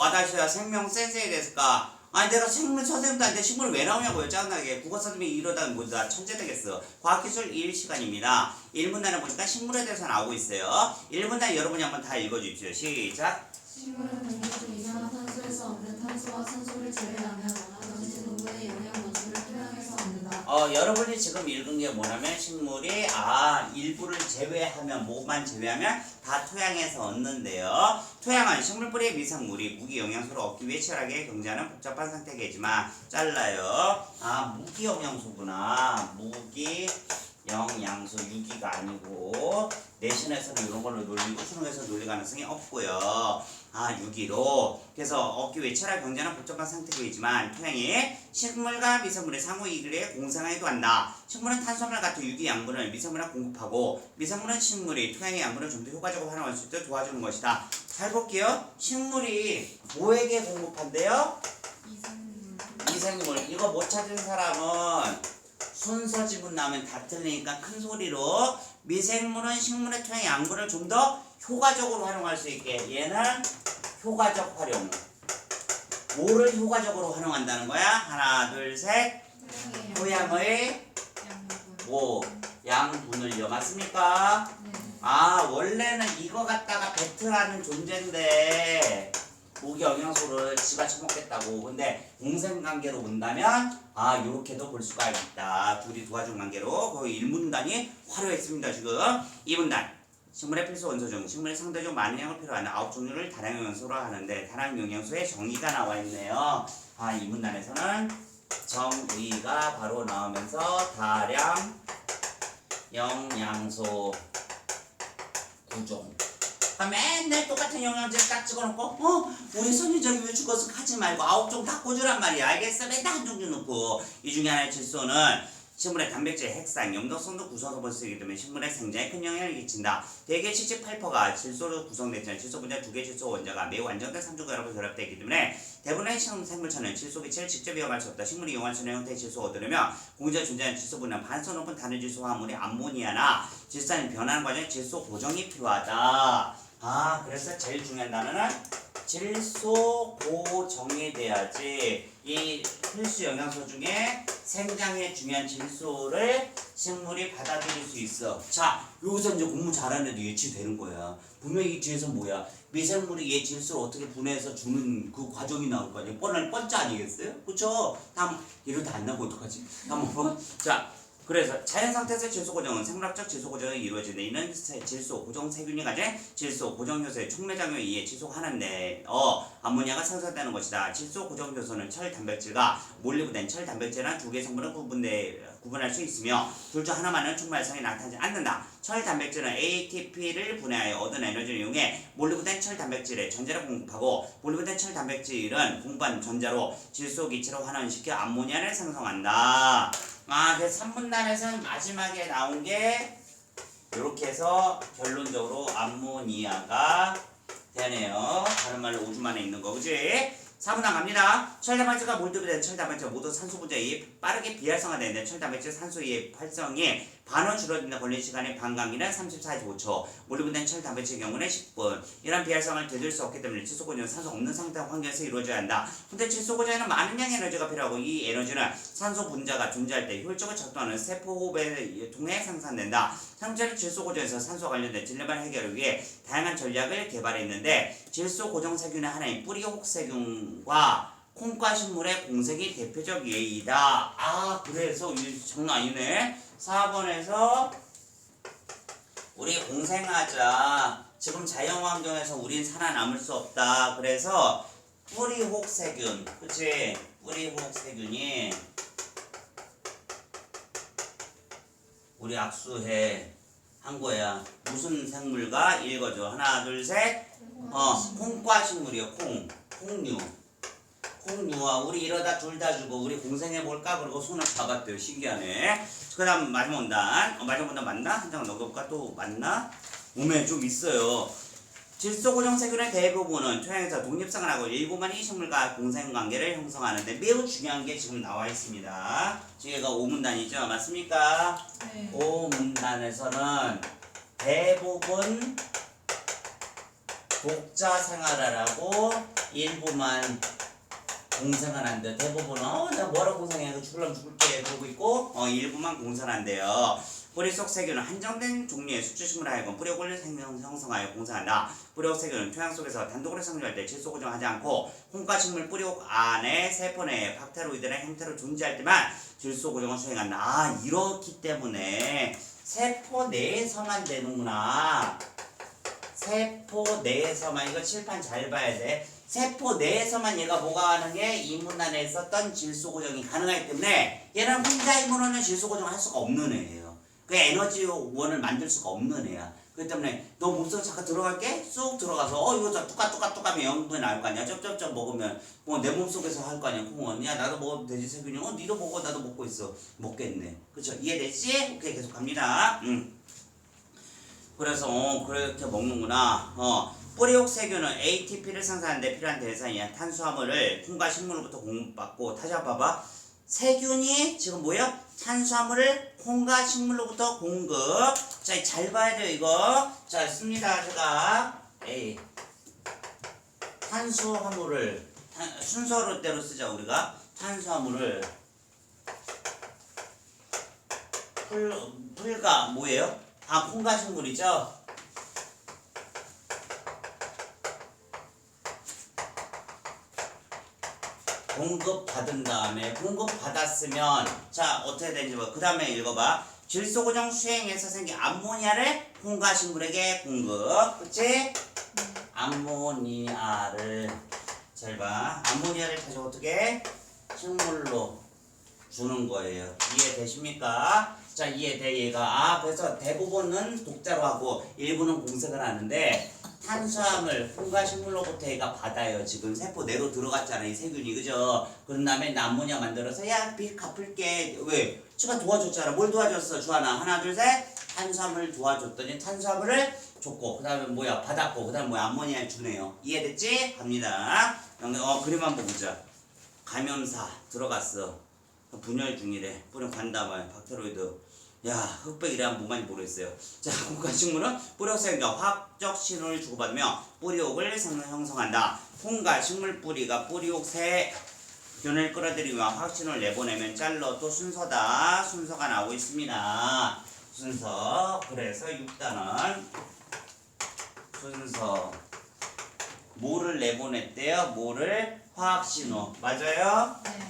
와다시와 생명 센세이 됐을까? 아니 내가 생물 선생님도 아닌데 식물을 왜 나오냐고요 짜증나게. 국어 선생님이 이러다 뭐나 천재 되겠어. 과학기술 1 시간입니다. 1문단에 보니까 식물에 대해서 나오고 있어요. 1문단 여러분이 한번 다 읽어주십시오. 시작. 식물은 중 이산화탄소에서 얻는 탄소와 산소를 제외하면 영양 원소를 토양에서 얻는다. 어 여러분이 지금 읽은 게 뭐냐면 식물이 아 일부를 제외하면 뭐만 제외하면 다 토양에서 얻는데요. 토양은 식물 뿌리의 미생물이 무기 영양소를 얻기 위해 치열하게 경쟁하는 복잡한 상태계지만 잘라요. 아 무기 영양소구나. 무기 영양소 유기가 아니고 내신에서는 이런 걸로 놀리고 수능에서 놀릴 가능성이 없고요. 아 유기로 그래서 얻기 위해 치열하게 경쟁하는 복잡한 상태이지만 토양이 식물과 미생물의 상호 이익을 위해 공생하기도 한다. 식물은 탄소를 같은 유기 양분을 미생물에 공급하고 미생물은 식물이 토양의 양분을 좀 더 효과적으로 활용할 수 있도록 도와주는 것이다. 잘 볼게요. 식물이 뭐에게 공급한대요? 미생물. 이거 못 찾은 사람은 순서 지분 나오면 다 틀리니까 큰 소리로 미생물은 식물의 토양 양분을 좀 더 효과적으로 활용할 수 있게 얘는 효과적 활용. 뭐를 효과적으로 활용한다는 거야? 하나 둘 셋. 토양의 뭐 양분을요 맞습니까? 아 원래는 이거 갖다가 배틀하는 존재인데 무기 영양소를 지가 처먹겠다고. 근데 공생관계로 본다면 아 요렇게도 볼 수가 있다. 둘이 도와준 관계로 거의 1문단이 화려했습니다 지금. 2문단 식물의 필수 원소 중 식물에 상대적으로 많은 양을 필요하는 아홉 종류를 다량 영양소로 하는데 다량 영양소의 정의가 나와 있네요. 아 2문단에서는 정의가 바로 나오면서 다량 영양소 구종. 아, 맨날 똑같은 영양제 딱 찍어놓고 어 우리 손유정이 왜 죽어서 하지 말고 아홉 종 다 꽂으란 말이야. 알겠어? 맨날 한 종류 넣고. 이 중에 하나의 질소는 식물의 단백질, 핵산, 염도성도 구성서 벌쓰기 때문에 식물의 생장에 큰 영향을 끼친다. 대개 78%가 질소로 구성되지만 질소 분자 두 개 질소 원자가 매우 안정된 삼중결합으로 결합되어 있기 때문에 대부분의 식- 생물체는 질소 기체를 직접 이용할 수 없다. 식물이 이용할 수 있는 형태의 질소 얻으려면 공기에 존재하는 질소 분량 반서 높은 다른 질소 화합물이 암모니아나 질산이 변하는 과정에 질소 고정이 필요하다. 아 그래서 제일 중요한 단어는 질소 고정이 돼야지 이 필수 영양소 중에 생장에 중요한 질소를 식물이 받아들일 수 있어. 자, 여기서 이제 공부 잘하는 애도 예측되는 거야. 분명히 이 뒤에서 뭐야? 미생물이 얘 질소를 어떻게 분해해서 주는 그 과정이 나올 거 아니야. 뻔할 뻔짜 아니겠어요? 그쵸? 다음, 이러다 안 나고 어떡하지? 다음 번. 자, 그래서 자연 상태에서 질소 고정은 생물학적 질소 고정이 이루어지는데 이는 세- 질소 고정 세균이 가진 질소 고정 효소의 촉매작용에 의해 질소하는데 어 암모니아가 생성되는 것이다. 질소 고정 효소는 철 단백질과 몰리브덴 철 단백질이란 두 개의 성분을 구분돼 구분할 수 있으며 둘 중 하나만은 촉발성이 나타나지 않는다. 철 단백질은 ATP를 분해하여 얻은 에너지를 이용해 몰리브덴 철 단백질에 전자를 공급하고 몰리브덴 철 단백질은 공부한 전자로 질소 기체로 환원시켜 암모니아를 생성한다. 아, 그래서 3분단에서는 마지막에 나온 게 이렇게 해서 결론적으로 암모니아가 되네요. 다른 말로 오줌 안에 있는 거, 그지? 4분단 갑니다. 철단백질과 몰두비된 철단백질 모두 산소 분자에 빠르게 비활성화되는데 철단백질 산소의 활성이 반원 줄어든다 걸린 시간의 반감기는 34.5초 몰두비된 철단백질 경우는 10분 이런 비활성을 되돌릴 수 없기 때문에 질소고정은 산소 없는 상태 환경에서 이루어져야 한다. 근데 질소고정에는 많은 양의 에너지가 필요하고 이 에너지는 산소 분자가 존재할 때 효율적으로 작동하는 세포 호흡을 통해 생산된다. 상체를 질소 고정에서 산소와 관련된 딜레마 해결을 위해 다양한 전략을 개발했는데 질소 고정 세균의 하나인 뿌리 혹세균 과 콩과 식물의 공색이 대표적 예이다. 아 그래서 이 장난 아니네. 4번에서 우리 공생하자. 지금 자연 환경에서 우린 살아남을 수 없다. 그래서 뿌리 혹세균, 그치? 뿌리 혹세균이 우리 악수해 한 거야. 무슨 생물과 읽어줘. 하나, 둘, 셋. 어, 콩과 식물이요. 콩, 콩류. 콩류와 우리 이러다 둘 다 주고 우리 공생해 볼까? 그러고 손을 잡았대요. 신기하네. 그 다음 마지막 문단. 어, 마지막 문단 맞나? 한 장 넘겨볼까? 또 맞나? 몸에 좀 있어요. 질소 고정 세균의 대부분은 토양에서 독립성을 하고 일부만 이 식물과 공생 관계를 형성하는데 매우 중요한 게 지금 나와 있습니다. 지금 이거 5문단이죠. 맞습니까? 네. 5문단에서는 대부분 독자 생활을 하고 일부만 공생한한데 대부분은 어, 나 뭐라 공생해 그 죽을라면 죽을게 그러고 있고 어, 일부만 공생한대요. 뿌리 속 세균은 한정된 종류의 숙주식물을 하여금 뿌리옥을 생성- 형성하여 공생한다. 뿌리옥 세균은 토양 속에서 단독으로 생존할 때 질소 고정하지 않고 콩가식물 뿌리옥 안에 세포 내에 박테로이드의 형태로 존재할 때만 질소 고정을 수행한다. 아 이렇기 때문에 세포 내에서만 되는구나. 세포 내에서만 이거 칠판 잘 봐야 돼. 세포 내에서만 얘가 뭐가 가능해? 이문 안에 있었던 질소 고정이 가능하기 때문에 얘는 혼자 이문원은 질소 고정을 할 수가 없는 애예요. 그 에너지 원을 만들 수가 없는 애야. 그렇기 때문에 너 몸속에 잠깐 들어갈게? 쑥 들어가서 어 이거 저 뚜까 뚜까 뚜까면 영분이 나올 거 아니야? 쩝쩝쩝 먹으면 뭐 내 몸속에서 할 거 아니야? 콩은 야 나도 먹어도 되지 세균이 어 니도 먹어 나도 먹고 있어 먹겠네. 그쵸? 이해됐지? 오케이 계속 갑니다. 음. 그래서 어, 그렇게 먹는구나. 어, 뿌리옥 세균은 ATP를 생산하는데 필요한 대상이야. 탄수화물을 콩과 식물로부터 공급받고 다시 한번 봐봐. 세균이 지금 뭐야? 탄수화물을 콩과 식물로부터 공급. 자, 잘 봐야 돼요, 이거. 자, 씁니다, 제가. A. 탄수화물을 탄- 순서로 대로 쓰자, 우리가. 탄수화물을 풀, 풀과 뭐예요? 아, 콩과 식물이죠? 공급 받은 다음에 공급 받았으면 자 어떻게 되는지 봐. 그 다음에 읽어봐. 질소 고정 수행에서 생긴 암모니아를 콩과 식물에게 공급. 그치? 암모니아를 잘 봐. 암모니아를 다시 어떻게 식물로 주는 거예요. 이해되십니까? 자 이해돼 얘가 아 그래서 대부분은 독자로 하고 일부는 공색을 하는데 탄수화물 콩과 식물로부터 얘가 받아요. 지금 세포 내로 들어갔잖아 이 세균이 그죠? 그런 다음에 남모니아 만들어서 야빚 갚을게 왜? 제가 도와줬잖아. 뭘 도와줬어 주하나 하나 둘 셋. 탄수화물 도와줬더니 탄수화물을 줬고 그 다음에 뭐야 받았고 그 다음에 뭐야 암모니아 주네요. 이해됐지? 갑니다. 어 그림 한번 보자. 감염사 들어갔어. 분열 중이래. 뿌리 관담을 박테로이드. 야 흑백이란 뭐 많이 모르겠어요. 자 콩가식물은 뿌리옥생과 화학적 신호를 주고받으며 뿌리옥을 생- 형성한다. 콩과 식물 뿌리가 뿌리옥 새 균을 끌어들이며 화학 신호를 내보내면 잘라도 순서다. 순서가 나오고 있습니다. 순서. 그래서 6단은 순서. 뭐를 내보냈대요? 뭐를? 화학 신호. 맞아요? 네.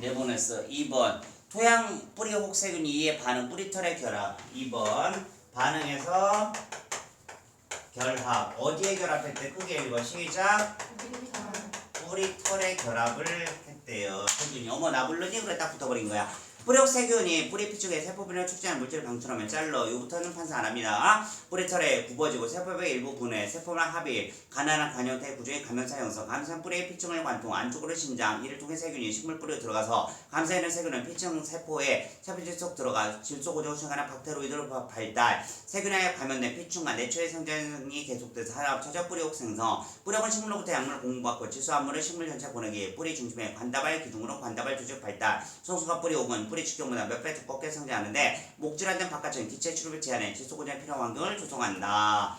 내보냈어. 2번 토양 뿌리 혹세균이 이에 반응 뿌리털의 결합. 2번 반응해서 결합. 어디에 결합했대? 크게 읽어. 시작. 뿌리털의 결합을 했대요. 세균이 어머 나 불르니 그래 딱 붙어버린 거야. 뿌리옥 세균이 뿌리 피축에 세포분을 축제하는 물질을 방출하면 잘라. 이거부터는 판사 안 합니다. 뿌리털에 굽어지고 세포의 일부 분해, 세포랑 합의, 가난한 간형태 구조의 감염사 형성, 감염사 뿌리의 피층을 관통, 안쪽으로 신장, 이를 통해 세균이 식물 뿌리로 들어가서 감사에는 세균은 피층 세포에 세포질 속 들어가 질소 고정 수행하는 박테로이드로 바- 발달, 세균에 감염된 피충과 내초의 생장이 계속돼서 하나 합쳐져 뿌리옥 생성, 뿌리옥은 식물로부터 약물을 공급받고 질소화물을 식물 전체 보내기, 뿌리 중심에 관다발 기둥으로 관다발 조직 발달, 송수가 뿌리옥은 뿌리 직경보다 몇배 두껍게 성장하는데 목질한 된 바깥쪽은 기체 출입을 제한해 질소 고정에 필요한 환경을 조성한다.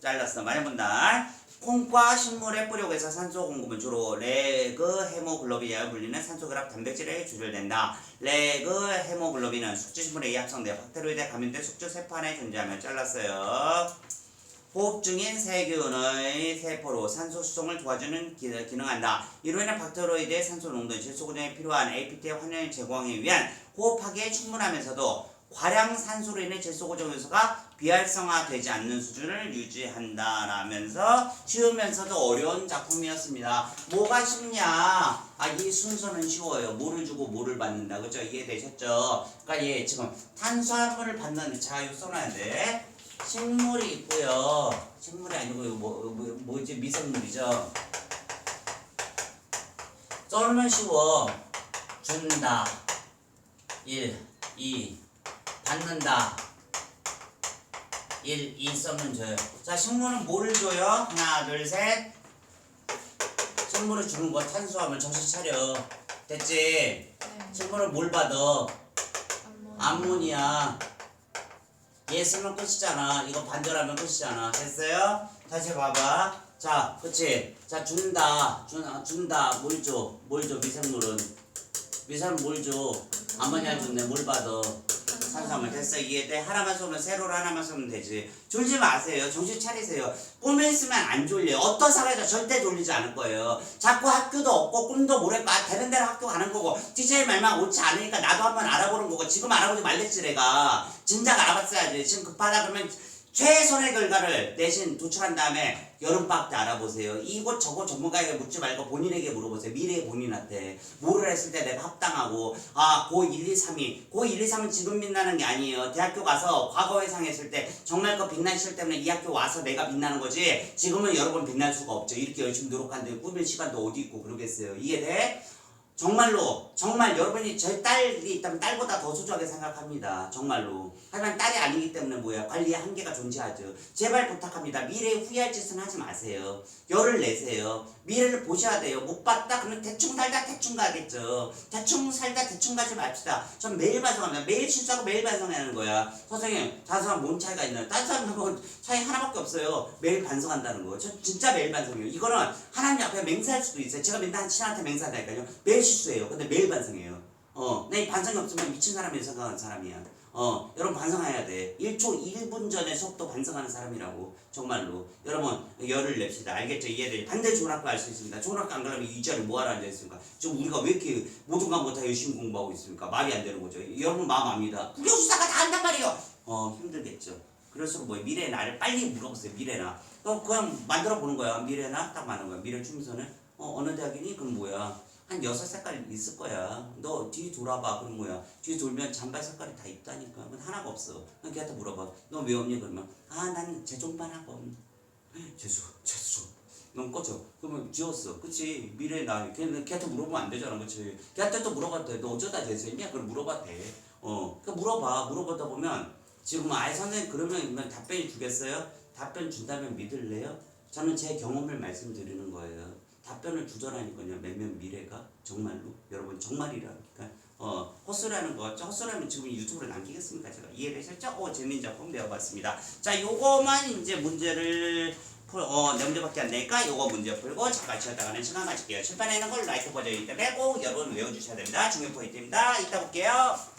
잘랐어. 많이 본다. 콩과 식물의 뿌리옥에서 산소 공급은 주로 레그 헤모글로빈이라 불리는 산소 결합 단백질에 조절된다. 레그 헤모글로빈은 숙주식물에 의해 합성돼 박테로이드에 감염된 숙주 세포 안에 존재하며 잘랐어요. 호흡 중인 세균의 세포로 산소 수송을 도와주는 기, 기능한다. 이로 인해 박테로이드의 산소 농도, 질소 고정에 필요한 APT의 환경을 제공하기 위한 호흡하기에 충분하면서도 과량 산소로 인해 질소 고정 요소가 비활성화되지 않는 수준을 유지한다라면서 쉬우면서도 어려운 작품이었습니다. 뭐가 쉽냐? 아, 이 순서는 쉬워요. 뭐를 주고 뭐를 받는다. 그죠? 이해되셨죠? 그러니까 얘 지금 탄수화물을 받는데 자, 이거 써놔야 돼. 식물이 있고요. 식물이 아니고 이거 뭐, 뭐 뭐지 미생물이죠. 썰면 쉬워. 준다. 1, 2, 받는다. 1, 2 썰면 줘요. 자, 식물은 뭐를 줘요? 하나, 둘, 셋. 식물을 주는 거 탄수화물 정신 차려. 됐지? 네. 식물은 뭘 받아? 암모니아. 얘 쓰면 끝이잖아. 이거 반절하면 끝이잖아. 됐어요? 다시 봐봐. 자, 그치? 자, 준다. 준, 아, 준다. 뭘 줘? 뭘 줘? 미생물은. 미생물 뭘 줘? 아모니아 준대. 뭘 받아? 산삼을 됐어. 이해돼? 하나만 쏘면 세로로 하나만 쏘면 되지. 졸지 마세요. 정신 차리세요. 꿈에 있으면 안 졸려 어떤 사회도 절대 졸리지 않을 거예요. 자꾸 학교도 없고 꿈도 모를까 되는 대로 학교 가는 거고 DJ 말만 옳지 않으니까 나도 한번 알아보는 거고 지금 알아보지 말랬지 내가. 진작 알아봤어야지. 지금 급하다 그러면 최선의 결과를 대신 도출한 다음에 여름방학 때 알아보세요. 이곳 저곳 전문가에게 묻지 말고 본인에게 물어보세요. 미래의 본인한테. 뭐를 했을 때 내가 합당하고 아, 고 1, 2, 3이 고 1, 2, 3은 지금 빛나는 게 아니에요. 대학교 가서 과거에 상했을 때 정말 그 빛난 시절 때문에 이 학교 와서 내가 빛나는 거지 지금은 여러분 빛날 수가 없죠. 이렇게 열심히 노력하는데 꾸밀 시간도 어디 있고 그러겠어요. 이해돼? 정말로 정말 여러분이 저희 딸이 있다면 딸보다 더 소중하게 생각합니다. 정말로. 하지만 딸이 아니기 때문에 뭐야 관리의 한계가 존재하죠. 제발 부탁합니다. 미래에 후회할 짓은 하지 마세요. 열을 내세요. 미래를 보셔야 돼요. 못 봤다 그러면 대충 살다 대충 가겠죠. 대충 살다 대충 가지 맙시다. 전 매일 반성합니다. 매일 실수하고 매일 반성하는 거야. 선생님 다른 사람 뭔 차이가 있나요? 다른 사람하고 차이 하나밖에 없어요. 매일 반성한다는 거. 저 진짜 매일 반성해요. 이거는 하나님 앞에 맹세할 수도 있어요. 제가 맨날 신한테 맹세한다니까요. 매일 실수해요. 근데 매일 반성해요. 어, 내 반성이 없으면 미친 사람이라 생각하는 사람이야. 어, 여러분 반성해야 돼. 1초 1분 전에 속도 반성하는 사람이라고. 정말로. 여러분, 열을 냅시다. 알겠죠? 이해돼. 반대 좋은 학교 갈수 있습니다. 좋은 학교 안 가려면 이 자리에 뭐하러 앉아있습니까? 지금 우리가 왜 이렇게 모든 과목 다 열심히 공부하고 있습니까? 말이 안 되는 거죠. 여러분 마음 압니다. 국영수사가 다 한단 말이에요. 어, 힘들겠죠. 그래서 뭐 미래의 나를 빨리 물어보세요. 미래 나. 그럼 그냥 만들어 보는 거야. 미래 나 딱 맞는 거야. 미래 추미서는 어, 어느 대학이니? 그럼 뭐야? 한 여섯 색깔 있을 거야. 너 뒤 돌아봐. 그럼 뭐야? 뒤 돌면 잠발 색깔이 다 있다니까. 그건 하나가 없어. 그냥 걔한테 물어봐. 너 왜 없니? 그러면 아, 난 재종반 학원. 재수, 재수. 넌 꺼져. 그러면 지웠어. 그치? 미래 나. 걔는 걔한테 물어보면 안 되잖아. 그치? 걔한테 또 물어봤대. 너 어쩌다 재수했냐? 그럼 물어봤대. 어. 그러니까 물어봐. 물어보다 보면 지금 아예 선생님 그러면 답변이 주겠어요? 답변 준다면 믿을래요? 저는 제 경험을 말씀드리는 거예요. 답변을 주저라니까요. 몇몇 미래가 정말로 여러분 정말이라니까 어 헛소리하는 거 헛소리하면 지금 유튜브로 남기겠습니까? 제가 이해되셨죠? 어 재밌는 작품 배워봤습니다. 자 요거만 이제 문제를 풀, 어, 네 문제밖에 안 되니까 요거 문제 풀고 잠깐 쉬었다가는 시간 가질게요. 칠판에 있는 걸 라이트 버전이기 때문에 꼭 여러분 외워주셔야 됩니다. 중요 포인트입니다. 이따 볼게요.